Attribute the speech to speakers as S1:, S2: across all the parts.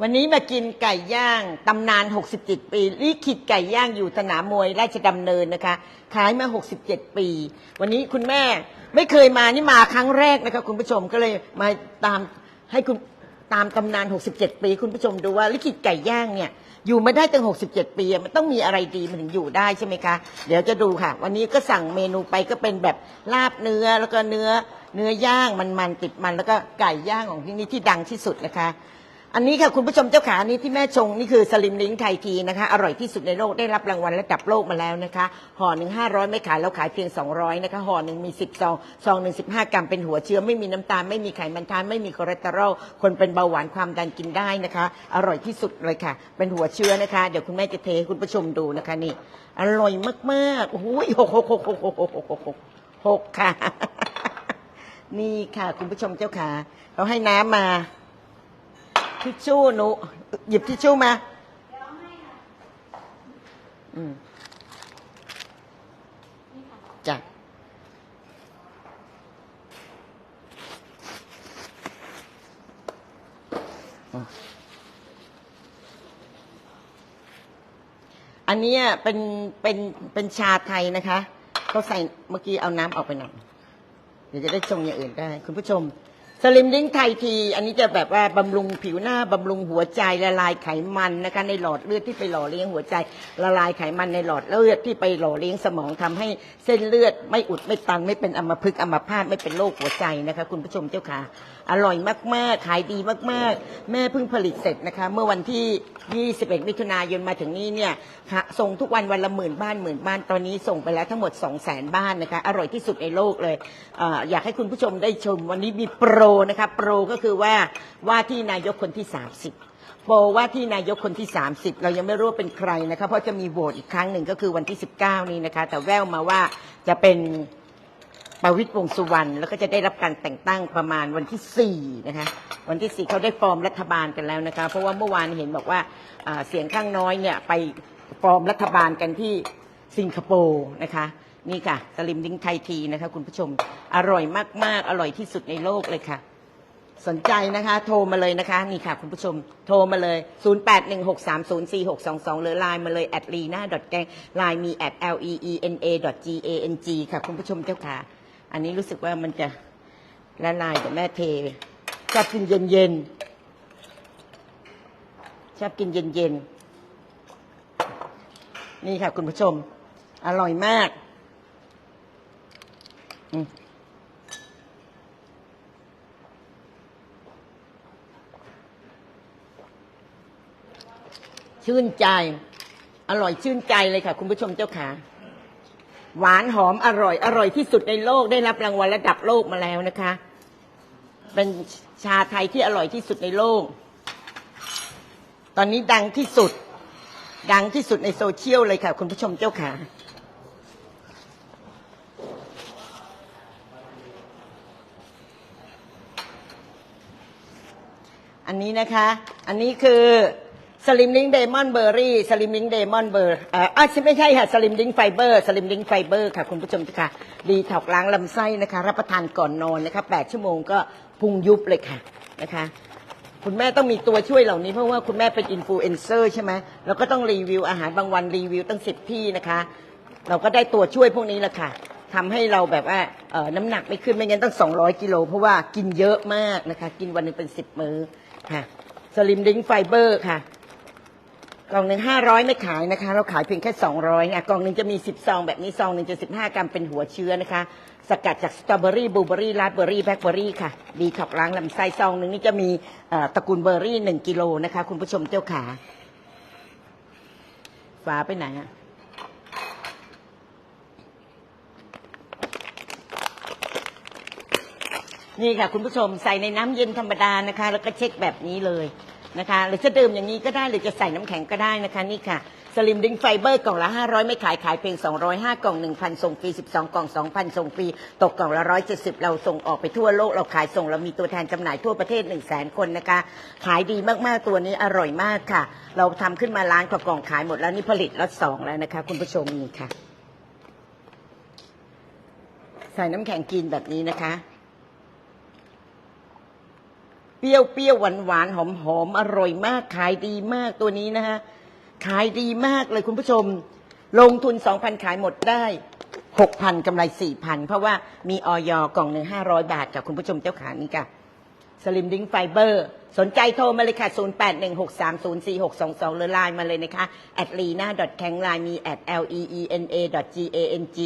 S1: วันนี้มากินไก่ย่างตำนาน 67 ปีลิขิตไก่ย่างอยู่สนามมวยราชดำเนินนะคะ ขายมา 67 ปี วันนี้คุณแม่ไม่เคยมานี่มาครั้งแรกนะคะคุณผู้ชมก็เลยมาตามให้คุณตามตำนาน 67 ปี คุณผู้ชมดูว่าลิขิตไก่ย่างเนี่ยอยู่มาได้ตั้ง 67 ปีมันต้องมีอะไรดีมันถึงอยู่ได้ใช่ไหมคะ เดี๋ยวจะดูค่ะ วันนี้ก็สั่งเมนูไปก็เป็นแบบลาบเนื้อแล้วก็เนื้อเนื้อย่างมันๆติดมันแล้วก็ไก่ย่างของที่นี่ที่ดังที่สุดนะคะ อันนี้ค่ะคุณผู้ชมเจ้าขาอันนี้ที่แม่ชงนี่คือสลิมลิงไทยทีนะคะ อร่อยที่สุดในโลกได้รับรางวัลระดับโลกมาแล้วนะคะห่อหนึ่งห้าร้อยไม่ขายเราขายเพียง200นะคะห่อหนึ่งมีสิบซองซองหนึ่งสิบห้ากรัมเป็นหัวเชื้อไม่มีน้ำตาลไม่มีไขมันทานไม่มีคอเลสเตอรอลคนเป็นเบาหวานความดันกินได้นะคะ อร่อยที่สุดเลยค่ะ เป็นหัวเชื้อนะคะ เดี๋ยวคุณแม่จะเทให้คุณผู้ชมดูนะคะนี่ อร่อยมากๆโอ้โหกหกหกหกหกหกหกหกหกหกค่ะ นี่ค่ะ คุณผู้ชมเจ้าขาเราให้น้ำมา ทิชชู่หนู หยิบทิชชู่มาอืมจ้ะอันนี้เป็นเป็นเป็นชาไทยนะคะเขาใส่เมื่อกี้เอาน้ำออกไปหน่อยเดี๋ยวจะได้ชงอย่างอื่นได้ คุณผู้ชม สลิมดิ้งไทยที อันนี้จะแบบว่าบำรุงผิวหน้าบำรุงหัวใจละลายไขมันนะคะในหลอดเลือดที่ไปหล่อเลี้ยงหัวใจ ละลายไขมันในหลอดเลือดที่ไปหล่อเลี้ยงสมองทำให้เส้นเลือดไม่อุดไม่ตันไม่เป็นอัมพฤกษ์อัมพาตไม่เป็นโรคหัวใจนะคะ คุณผู้ชมเจ้าค่ะอร่อยมากๆ ขายดีมากๆ แม่เพิ่งผลิตเสร็จนะคะ เมื่อวันที่ 21 มิถุนายนมาถึงนี้เนี่ยค่ะส่งทุกวันวันละหมื่นบ้านหมื่นบ้านตอนนี้ส่งไปแล้วทั้งหมด 2 0 0 0 0 0 บ้านนะคะ อร่อยที่สุดในโลกเลยเอออยากให้คุณผู้ชมได้ชม วันนี้มีโปรนะคะโปรก็คือว่าว่าที่นายกคนที่ 30โปรว่าที่นายกคนที่ 30 เรายังไม่รู้เป็นใครนะคะเพราะจะมีโหวตอีกครั้งหนึ่งก็คือวันที่ 19 นี้นะคะ แต่แววมาว่าจะเป็น ประวิตรวงษ์สุวรรณแล้วก็จะได้รับการแต่งตั้งประมาณวันที่ 4 นะคะ วันที่ 4เขาได้ฟอร์มรัฐบาลกันแล้วนะคะ เพราะว่าเมื่อวานเห็นบอกว่าอ่าเสียงข้างน้อยเนี่ยไปฟอร์มรัฐบาลกันที่สิงคโปร์นะคะ นี่ค่ะสลิมดิ้งไทยทีนะคะ คุณผู้ชมอร่อยมากๆ อร่อยที่สุดในโลกเลยค่ะ สนใจนะคะ โทรมาเลยนะคะ นี่ค่ะคุณผู้ชม โทรมาเลย 0816304622 หรือไลน์มาเลย at lena g a n g ไลน์มี at l e e n a g a n g ค่ะ คุณผู้ชมเจ้าค่ะ อันนี้รู้สึกว่ามันจะละลายเดี๋ยวแม่เทชอบกินเย็นๆชอบกินเย็นๆนี่ค่ะ คุณผู้ชม อร่อยมากอืมชื่นใจ อร่อยชื่นใจเลยค่ะ คุณผู้ชมเจ้าขา หวานหอมอร่อย อร่อยที่สุดในโลกได้รับรางวัลระดับโลกมาแล้วนะคะ เป็นชาไทยที่อร่อยที่สุดในโลก ตอนนี้ดังที่สุด ดังที่สุดในโซเชียลเลยค่ะ คุณผู้ชมเจ้าขาอันนี้นะคะ อันนี้คือ สลิมลิงเดมอนเบอร์รี่สลิมลิงเดมอนเบอร์อ่าอะไม่ใช่ค่ะสลิมลิงไฟเบอร์สลิมลิงไฟเบอร์ค่ะคุณผู้ชมค่ะดีถอกล้างลำไส้นะคะ รับประทานก่อนนอนนะคะ8ชั่วโมงก็พุงยุบเลยค่ะนะคะคุณแม่ต้องมีตัวช่วยเหล่านี้เพราะว่าคุณแม่เป็นอินฟลูเอนเซอร์ใช่ไหมเราก็ต้องรีวิวอาหารบางวันรีวิวตั้งสิบที่นะคะ เราก็ได้ตัวช่วยพวกนี้แหละค่ะทำให้เราแบบว่าเอ่อน้ำหนักไม่ขึ้นไม่งั้นต้อง 200 กิโล เพราะว่ากินเยอะมากนะคะ กินวันหนึงเป็น 10 มื้อค่ะสลิมดิงไฟเบอร์ค่ะ กล่องหนึ่งห้าร้อยไม่ขายนะคะ เราขายเพียงแค่สองร้อยนะกล่องหนึ่งจะมีสิบซองแบบนี้ซองหนึ่งจะสิบห้ากรัมเป็นหัวเชื้อนะคะ สกัดจากสตรอเบอรี่บลูเบอรี่ราสเบอรี่แบล็คเบอรี่ค่ะดีขับล้างลำไส้ซองหนึ่งนี่จะมีตระกูลเบอร์รี่หนึ่งกิโลนะคะ คุณผู้ชมเจ้าขาฝาไปไหนอะนี่ค่ะ คุณผู้ชมใส่ในน้ำเย็นธรรมดานะคะ แล้วก็เช็คแบบนี้เลย นะคะ หรือจะดื่มอย่างนี้ก็ได้หรือจะใส่น้ำแข็งก็ได้นะคะนี่ค่ะสลิมดิงไฟเบอร์กล่องละ 500 ไม่ขายขายเพียง 205 กล่อง 1,000 ส่งฟรี 12 กล่อง 2,000 ส่งฟรี ตกกล่องละ 170 เราส่งออกไปทั่วโลก เราขายส่งเรามีตัวแทนจำหน่ายทั่วประเทศ 1 0 0 0 0 0 คนนะคะ ขายดีมาก ๆ ตัวนี้อร่อยมากค่ะ เราทำขึ้นมาล้านกว่ากล่องขายหมดแล้วนี่ผลิตล็อตสองแล้วนะคะ คุณผู้ชมนี่ค่ะ ใส่น้ำแข็งกินแบบนี้นะคะ เปรี้ยวเปรี้ยวหวานหวานหอมหอมอร่อยมากขายดีมากตัวนี้นะฮะขายดีมากเลยคุณผู้ชม ลงทุน 2,000 ขายหมดได้ 6,000กำไร 4,000 เพราะว่ามีออยกล่องหนึ่ง500 บาทกับคุณผู้ชมเจ้าขานี่ค่ะสลิมดิ้งไฟเบอร์ สนใจโทรมาเลยค่ะ 0816304622 หรือไลน์มาเลยนะคะแอดลีน่าแข็งไลน์มีแอด l e e n a g a n g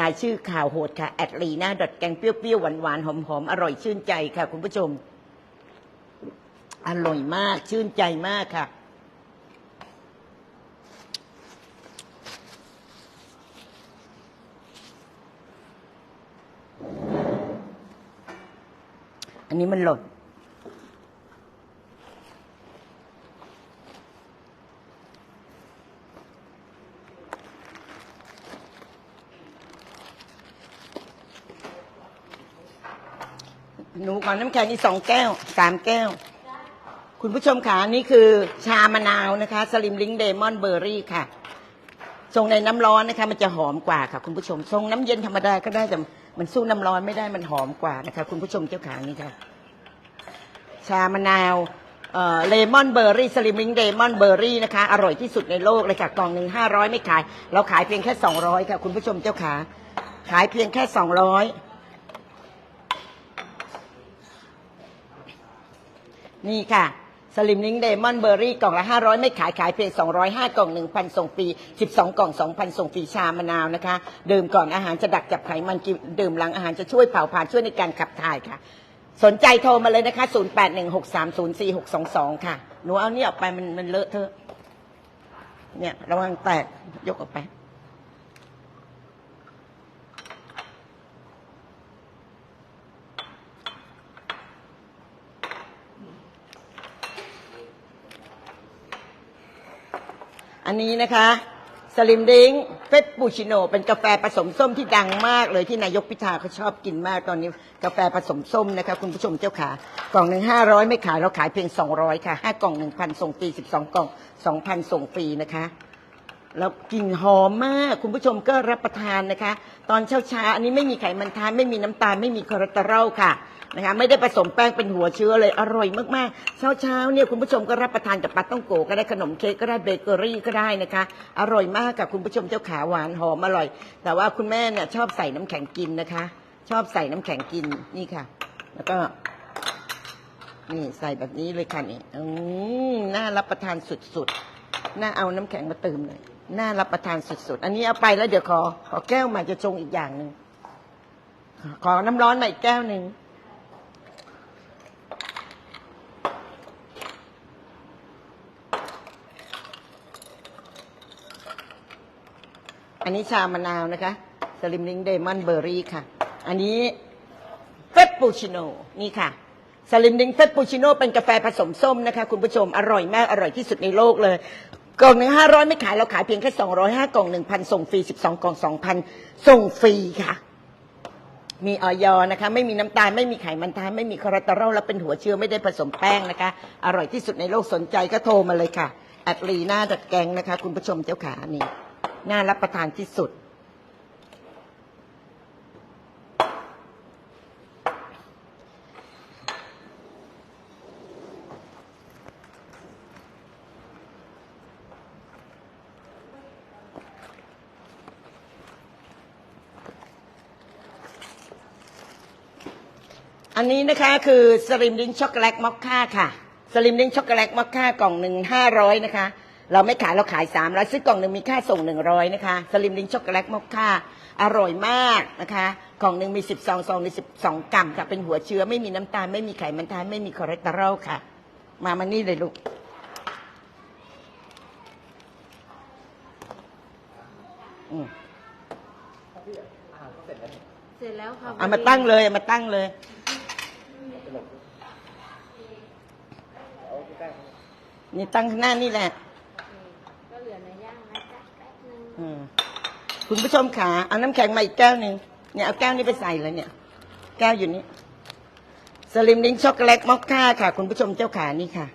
S1: ลายชื่อข่าวโหดค่ะแอดลีน่าแกงเปรี้ยวๆหวานๆ หอมๆ อร่อยชื่นใจค่ะคุณผู้ชม อร่อยมาก ชื่นใจมากค่ะ อันนี้มันหล่นหนูขอน้ำแข็งอีกสองแก้ว สามแก้ว คุณผู้ชมค่ะนี่คือชามะนาวนะคะสลิมลิงเดมอนเบอร์รี่ค่ะชงในน้ำร้อนนะคะมันจะหอมกว่าค่ะ คุณผู้ชมชงน้ำเย็นธรรมดาก็ได้แต่มันสู้น้ำร้อนไม่ได้มันหอมกว่านะคะ คุณผู้ชมเจ้าขานี่ค่ะ ชามะนาวเลมอนเบอร์รี่สลิมลิงเดมอนเบอร์รี่นะคะ อร่อยที่สุดในโลกเลยค่ะกล่องหนึ่งห้าร้อยไม่ขาย เราขายเพียงแค่สองร้อยค่ะ คุณผู้ชมเจ้าขาขายเพียงแค่สองร้อยนี่ค่ะ สลิมลิงเดมอนเบอร์รี่กล่องละ 500 ไม่ขายขายเพียง205 กล่อง 1,000 ส่งฟรี 12 กล่อง 2,000 ส่งฟรีชามะนาวนะคะ ดื่มก่อนอาหารจะดักจับไขมันกินดื่มหลังอาหารจะช่วยเผาผลาญช่วยในการขับถ่ายค่ะ สนใจโทรมาเลยนะคะ 0816304622 ค่ะ หนูเอานี่ออกไปมันมันเลอะเทอะเนี่ยระวังแตกยกออกไป อันนี้นะคะสลิมดิงเฟสปูชิโนเป็นกาแฟผสมส้มที่ดังมากเลยที่นายกพิธาเขาชอบกินมากตอนนี้ กาแฟผสมส้มนะคะคุณผู้ชมเจ้าขากล่องหนึ่งห้าร้อยไม่ขายเราขายเพียงสองร้อยค่ะห้ากล่องหนึ่งพันส่งฟรีสิบสองกล่องสองพันส่งฟรีนะคะ แล้วกลิ่นหอมมาก คุณผู้ชมก็รับประทานนะคะ ตอนเช้าเช้าๆอันนี้ไม่มีไขมันทานไม่มีน้ำตาลไม่มีคอเลสเตอรอลค่ะนะคะ ไม่ได้ผสมแป้งเป็นหัวเชื้อเลยอร่อยมากๆ เช้าเช้าๆเนี่ยคุณผู้ชมก็รับประทานกับปาต้องโกก็ได้ขนมเค้กก็ได้เบเกอรี่ก็ได้นะคะ อร่อยมากกับคุณผู้ชมเจ้าขาหวานหอมอร่อย แต่ว่าคุณแม่เนี่ยชอบใส่น้ำแข็งกินนะคะ ชอบใส่น้ำแข็งกินนี่ค่ะ แล้วก็ นี่ใส่แบบนี้เลยค่ะนี่อืมน่ารับประทานสุดๆ น่าเอาน้ำแข็งมาเติมเลย น่ารับประทานสุดๆ อันนี้เอาไปแล้วเดี๋ยวขอ ขอแก้วใหม่จะชงอีกอย่างหนึ่ง ขอน้ำร้อนใหม่แก้วหนึ่ง อันนี้ชามะนาวนะคะ สลิมลิงเดมอนเบอร์รี่ค่ะ อันนี้เฟสปูชิโน่นี่ค่ะสลิมลิงเฟสปูชิโน่เป็นกาแฟผสมส้มนะคะ คุณผู้ชมอร่อยมาก อร่อยที่สุดในโลกเลย กล่องหนึ่งห้าร้อยไม่ขายเราขายเพียงแค่สองร้อยห้ากล่องหนึ่งพันส่งฟรีสิบสองกล่องสองพันส่งฟรีค่ะ มีออยนะคะ ไม่มีน้ำตาล ไม่มีไขมันทาน ไม่มีคอเลสเตอรอลและเป็นหัวเชื้อไม่ได้ผสมแป้งนะคะ อร่อยที่สุดในโลกสนใจก็โทรมาเลยค่ะแอดลีน่าดัดแกงนะคะ คุณผู้ชมเจ้าขานี่น่ารับประทานที่สุด อันนี้นะคะคือสลิมดิ้งช็อกโกแลตมอคค่าค่ะ สลิมดิ้งช็อกโกแลตมอคค่ากล่องหนึ่งห้าร้อยนะคะ เราไม่ขายเราขายสามร้อยซื้อกล่องหนึ่งมีค่าส่งหนึ่งร้อยนะคะ สลิมดิ้งช็อกโกแลตมอคค่าอร่อยมากนะคะ กล่องหนึ่งมีสิบสองซองมีสิบสองกรัมค่ะ เป็นหัวเชื้อไม่มีน้ำตาลไม่มีไขมันทานไม่มีคอเลสเตอรอลค่ะ มามานี่เลยลูก อืม
S2: เสร็จแล้วค่ะ
S1: เอามาตั้งเลยเอามาตั้งเลย นี่ตั้งข้างหน้านี่แหละ
S2: ก็เหลือเนื้อย่างนะจ๊ะแป๊บนึง
S1: อืมคุณผู้ชมขาเอาน้ำแข็งมาอีกแก้วหนึ่งเนี่ยเอาแก้วนี้ไปใส่เลยเนี่ย แก้วอยู่นี่สลิมลิงช็อกโกแลตมอคค่าค่ะ คุณผู้ชมเจ้าขานี่ค่ะ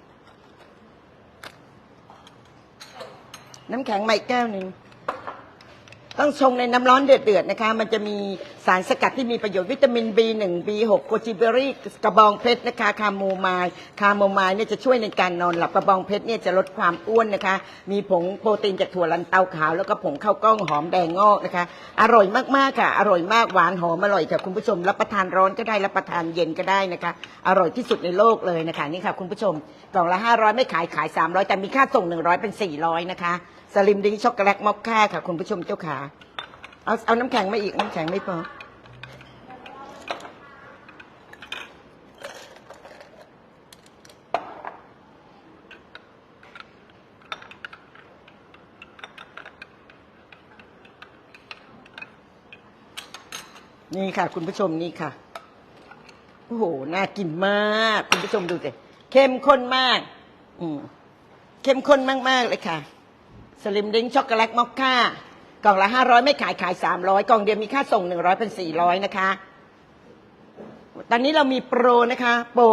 S1: น้ำแข็งมาอีกแก้วหนึ่งต้องชงในน้ำร้อนเดือดๆนะคะ มันจะมีสารสกัดที่มีประโยชน์วิตามิน B1 B6 โกจิเบอรี่กระบองเพชรนะคะคาโมไมล์คาโมไมล์เนี่ยจะช่วยในการนอนหลับกระบองเพชรเนี่ยจะลดความอ้วนนะคะ มีผงโปรตีนจากถั่วลันเตาขาว แล้วก็ผงข้าวกล้องหอมแดงงอกนะคะ อร่อยมากๆค่ะ อร่อยมากหวานหอมอร่อยค่ะคุณผู้ชมรับประทานร้อนก็ได้รับประทานเย็นก็ได้นะคะ อร่อยที่สุดในโลกเลยนะคะนี่ค่ะคุณผู้ชมกล่องละ 500 ไม่ขายขาย 300 แต่มีค่าส่ง 100 เป็น 400 นะคะสลิมดิ้งช็อกโกแลตมอคค่าค่ะคุณผู้ชมเจ้าขา เอาเอาน้ำแข็งมาอีกน้ำแข็งไม่พอนี่ค่ะ คุณผู้ชมนี่ค่ะ โอ้โห น่ากินมาก คุณผู้ชมดูสิเข้มข้นมาก อืมเข้มข้นมาก ๆ เลยค่ะ สลิมดิ้งช็อกโกแลตมอคค่า กล่องละห้าร้อยไม่ขายขายสามร้อยกล่องเดียวมีค่าส่งหนึ่งร้อยเป็นสี่ร้อยนะคะ ตอนนี้เรามีโปรนะคะ โปร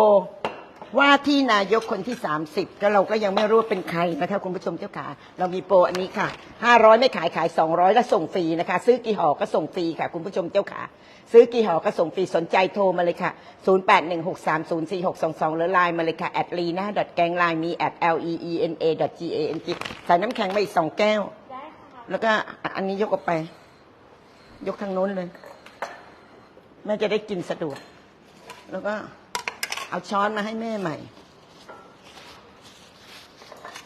S1: ว่าที่นายกคนที่ 30 ก็เราก็ยังไม่รู้เป็นใครนะคะคุณผู้ชมเจ้าขาเรามีโปรอันนี้ค่ะ 500 ไม่ขายขาย 200แล้วส่งฟรีนะคะ ซื้อกี่ห่อก็ส่งฟรีค่ะ คุณผู้ชมเจ้าขาซื้อกี่ห่อก็ส่งฟรีสนใจโทรมาเลยค่ะ 0816304622 หรือไลน์มาเลยค่ะ at lena g a n g line มี at l e e n a g a n g ใส่น้ำแข็งมาอีกสองแก้ว แล้วก็อันนี้ยกออกไป ยกทางโน้นเลย แม่จะได้กินสะดวก แล้วก็เอาช้อนมาให้แม่ใหม่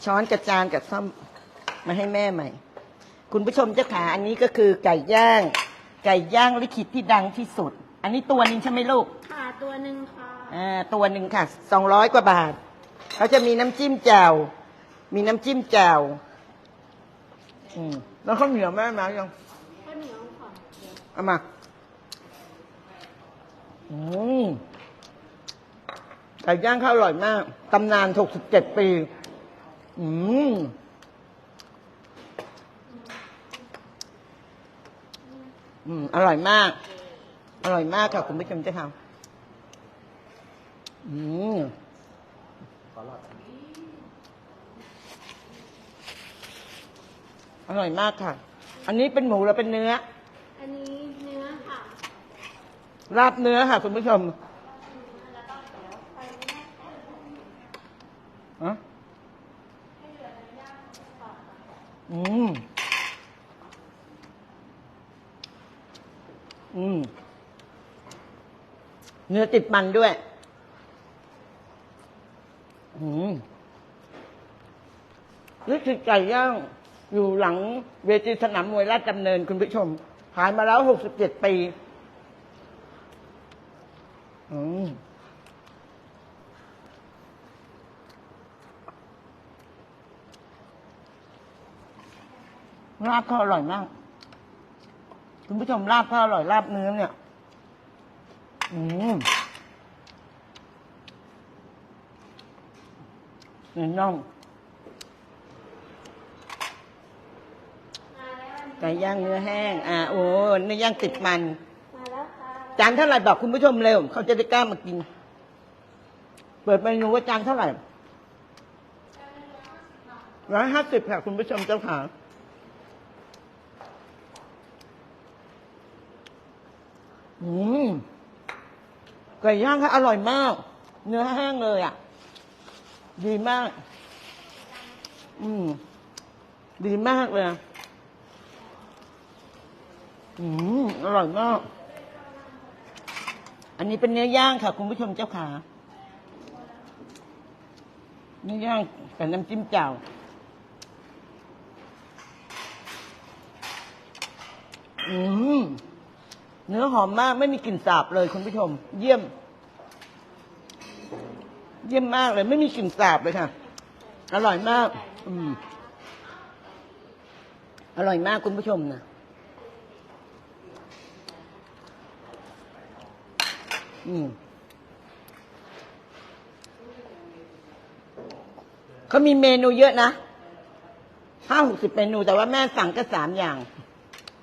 S1: ช้อนกับจานกับซ่อมมาให้แม่ใหม่ คุณผู้ชมเจ้าขาอันนี้ก็คือไก่ย่าง ไก่ย่างลิขิตที่ดังที่สุด อันนี้ตัวหนึงใช่ไหมลูก
S2: ค่ะตัวหนึ่งค่ะ
S1: อ่าตัวหนึ่งค่ะสองร้อยกว่าบาท เขาจะมีน้ำจิ้มแจ่วมีน้ำจิ้มแจ่ว อืมแล้วข้าวเหนียวแม่มายัง
S2: ข้าวเหนียวค่ะ
S1: เอามาอืมไก่ย่างข้าวอร่อยมาก ตำนาน67ปี อืมอืม อร่อยมาก อร่อยมากค่ะ คุณผู้ชมเจ้าค่ะอืมอร่อ ยมากค่ะ อันนี้เป็นหมูแล้วเป็นเนื้อ
S2: อันนี้เนื้อค่ะ
S1: ราบเนื้อค่ะ คุณผู้ชมอะอืม อืม เนื้อติดมันด้วย อืมนี่คือไก่ย่าง อยู่หลังเวทีสนามมวยราชดำเนินคุณผู้ชม ขายมาแล้วหกสิบเจ็ดปีอืมลาบก็อร่อยมาก คุณผู้ชมลาบก็อร่อยลาบเนื้อเนี่ย อืมเนื้อน่อง
S2: มาแล้วอันนี้
S1: ไก่ย่างเนื้อแห้ง อ่าโอ้เนื้อย่างติดมัน
S2: มาแล้วค่ะ
S1: จานเท่าไหร่บอกคุณผู้ชมเร็ว เขาจะได้กล้ามากิน เปิดเมนูว่าจานเท่าไหร่ร้อยห้าสิบค่ะคุณผู้ชมเจ้าขาอืมไก่ย่างค่ะอร่อยมาก เนื้อแห้งเลยอะ ดีมาก อืม ดีมากเลย อืมอร่อยมาก อันนี้เป็นเนื้อย่างค่ะ คุณผู้ชมเจ้าขาเนื้อย่างกับน้ำจิ้มแจ่วอืมเนื้อหอมมากไม่มีกลิ่นสาบเลยคุณผู้ชม เยี่ยม เยี่ยมมากเลย ไม่มีกลิ่นสาบเลยค่ะ อร่อยมาก อืมอร่อยมากคุณผู้ชมนะ อืมเขามีเมนูเยอะนะห้าหกสิบเมนู แต่ว่าแม่สั่งแค่สามอย่าง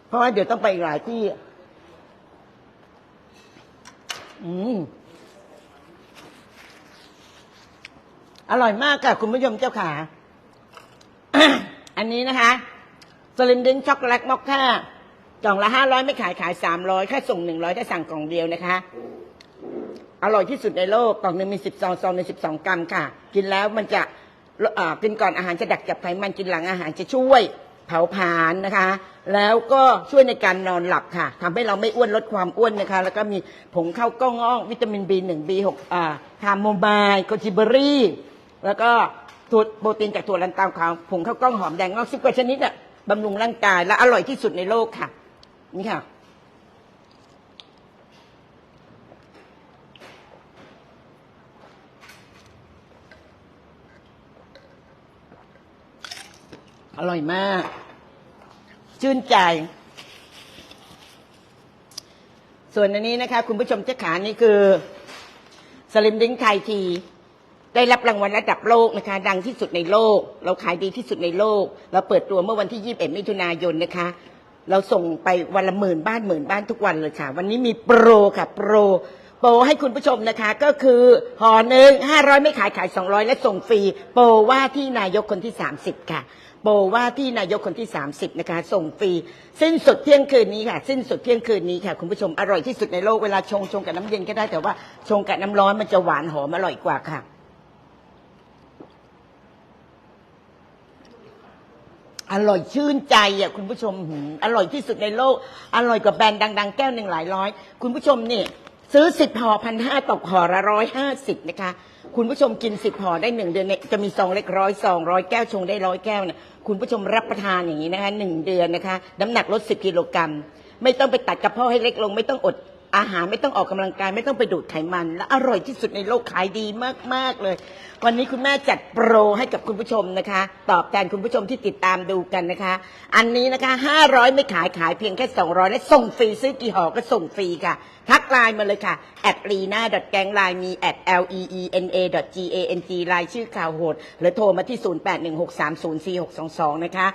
S1: เพราะว่าเดี๋ยวต้องไปอีกหลายที่ อืมอร่อยมากค่ะ คุณผู้ชมเจ้าขา อันนี้นะคะสลิมดิ้งช็อกโกแลตมอคค่ากล่องละห้าร้อยไม่ขายขายสามร้อยค่าส่งหนึ่งร้อยถ้าสั่งกล่องเดียวนะคะ อร่อยที่สุดในโลกกล่องหนึ่งมีสิบซองซองในสิบสองกรัมค่ะ กินแล้วมันจะอ่ากินก่อนอาหารจะดักจับไขมันกินหลังอาหารจะช่วยเผาผลาญนะคะ แล้วก็ช่วยในการนอนหลับค่ะทำให้เราไม่อ้วนลดความอ้วนนะคะ แล้วก็มีผงข้าวกล้องอ้องวิตามิน B1 B6 อ่าทามโมไบล์โคจิเบอรี่ แล้วก็ถั่วโปรตีนจากถั่วลันเตาขาวผงข้าวกล้องหอมแดงงอกสิบกว่าชนิดอะบำรุงร่างกายและอร่อยที่สุดในโลกค่ะ นี่ค่ะ อร่อยมาก ชื่นใจ ส่วนอันนี้นะคะ คุณผู้ชมเจ้าขานี่คือสลิมดิ้งไทยที ได้รับรางวัลระดับโลกนะคะ ดังที่สุดในโลก เราขายดีที่สุดในโลก เราเปิดตัวเมื่อวันที่ 21 มิถุนายนนะคะ เราส่งไปวันละหมื่นบ้านหมื่นบ้านทุกวันเลยค่ะ วันนี้มีโปรค่ะ โปรโปรให้คุณผู้ชมนะคะก็คือห่อหนึ่งห้าร้อยไม่ขายขายสองร้อยและส่งฟรี โปรว่าที่นายกคนที่สามสิบค่ะ โปว่าที่นายกคนที่ 30 นะคะ ส่งฟรี สิ้นสุดเที่ยงคืนนี้ค่ะ สิ้นสุดเที่ยงคืนนี้ค่ะ คุณผู้ชมอร่อยที่สุดในโลกเวลาชงชงกับน้ำเย็นก็ได้แต่ว่าชงกับน้ำร้อนมันจะหวานหอมอร่อยกว่าค่ะอร่อยชื่นใจอะคุณผู้ชมหืมอร่อยที่สุดในโลก อร่อยกว่าแบรนด์ดัง ๆ แก้วหนึ่งหลายร้อย คุณผู้ชมนี่ ซื้อสิบห่อพันห้าตกห่อละร้อยห้าสิบนะคะ คุณผู้ชมกินสิบห่อได้หนึ่งเดือนเนี่ยจะมีซองเล็กร้อยซองร้อยแก้วชงได้ร้อยแก้วเนี่ยคุณผู้ชมรับประทานอย่างนี้นะคะหนึ่งเดือนนะคะ น้ำหนักลดสิบกิโลกรัมไม่ต้องไปตัดกระเพาะให้เล็กลง ไม่ต้องอด อาหารไม่ต้องออกกำลังกายไม่ต้องไปดูดไขมัน และอร่อยที่สุดในโลกขายดีมาก ๆ เลย วันนี้คุณแม่จัดโปรให้กับคุณผู้ชมนะคะ ตอบแทนคุณผู้ชมที่ติดตามดูกันนะคะ อันนี้นะคะ 500 ไม่ขายขายเพียงแค่ 200 และส่งฟรีซื้อกี่ห่อก็ส่งฟรีค่ะ ทักไลน์มาเลยค่ะ at lena gang ไลน์มี at l e e n a g a n g ไลน์ชื่อข่าวโหด หรือโทรมาที่ 0816304622 นะคะ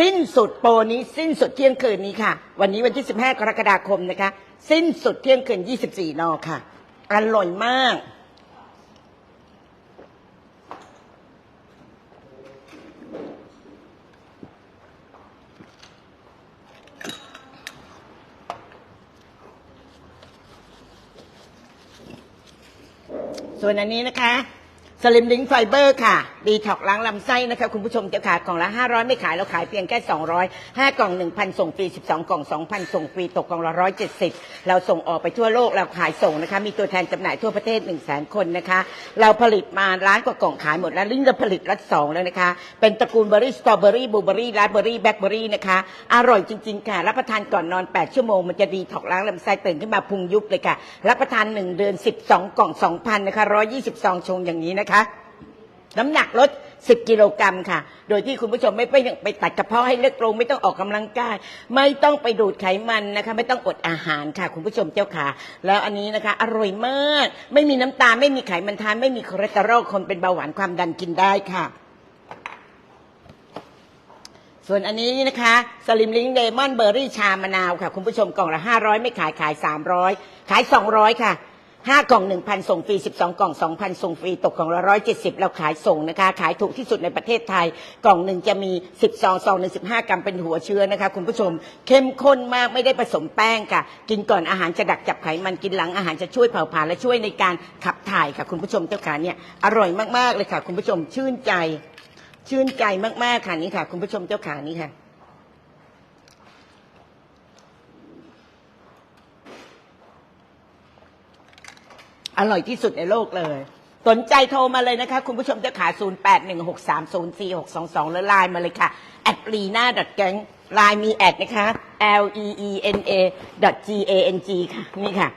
S1: สิ้นสุดโปรนี้สิ้นสุดเที่ยงคืนนี้ค่ะ วันนี้วันที่ 15 กรกฎาคมนะคะ สิ้นสุดเที่ยงคืน 24นค่ะ อร่อยมาก ส่วนอันนี้นะคะ สลิมลิงไฟเบอร์ค่ะดีท็อกล้างลำไส้นะคะคุณผู้ชมจะขายกล่องละ 500 ไม่ขายเราขายเพียงแค่ 200 5 กล่อง 1,000 ส่งฟรี 12 กล่อง 2,000 ส่งฟรีตกกล่องละ 170 เราส่งออกไปทั่วโลกเราขายส่งนะคะมีตัวแทนจำหน่ายทั่วประเทศ 1 0 0 0 0 0 คนนะคะ เราผลิตมาร้านกว่ากล่องขายหมดแล้วลิ่งเราผลิตรัดสองแล้วนะคะ เป็นตระกูลเบอร์รี่สตรอเบอรี่บลูเบอรี่ราสเบอรี่แบล็คเบอรี่นะคะอร่อยจริงๆค่ะรับประทานก่อนนอน 8 ชั่วโมงมันจะดีท็อกล้างลำไส้ตื่นขึ้นมาพุงยุบเลยค่ะรับประทาน 1 เดือน 12 กล่อง 2,000นะคะ120ซองชงอย่างนี้นะคะ น้ำหนักลด 10 กิโลกรัมค่ะ โดยที่คุณผู้ชมไม่ไปไปตัดกระเพาะให้เล็กลง ไม่ต้องออกกำลังกาย ไม่ต้องไปดูดไขมันนะคะ ไม่ต้องอดอาหารค่ะ คุณผู้ชมเจ้าค่ะ แล้วอันนี้นะคะ อร่อยมาก ไม่มีน้ำตาล ไม่มีไขมันทาน ไม่มีคอเลสเตอรอลคนเป็นเบาหวานความดันกินได้ค่ะ ส่วนอันนี้นะคะสลิมลิงเดมอนเบอร์รี่ชามะนาวค่ะ คุณผู้ชมกล่องละ500 ไม่ขายขาย 300 ขาย 200 ค่ะ 5กล่อง1,000ส่งฟรี12กล่อง2,000ส่งฟรีตกกล่องละ170เราขายส่งนะคะ ขายถูกที่สุดในประเทศไทย กล่องหนึ่งจะมี12ซองสองหนึ่ง15กรัมเป็นหัวเชื้อนะคะ คุณผู้ชม เข้มข้นมากไม่ได้ผสมแป้งค่ะ กินก่อนอาหารจะดักจับไขมันกินหลังอาหารจะช่วยเผาผลาญและช่วยในการขับถ่ายค่ะ คุณผู้ชมเจ้าขาเนี่ยอร่อยมากๆเลยค่ะ คุณผู้ชมชื่นใจ ชื่นใจมากๆค่ะนี่ค่ะ คุณผู้ชมเจ้าขานี่ค่ะ อร่อยที่สุดในโลกเลย สนใจโทรมาเลยนะคะ คุณผู้ชมเจ้าขา 0 8 1 6 3 0 4 6 2 2 แล้วไลน์มาเลยค่ะ at lena gang ไลน์มีแอดนะคะ l e e n a g a n g ค่ะ นี่ค่ะ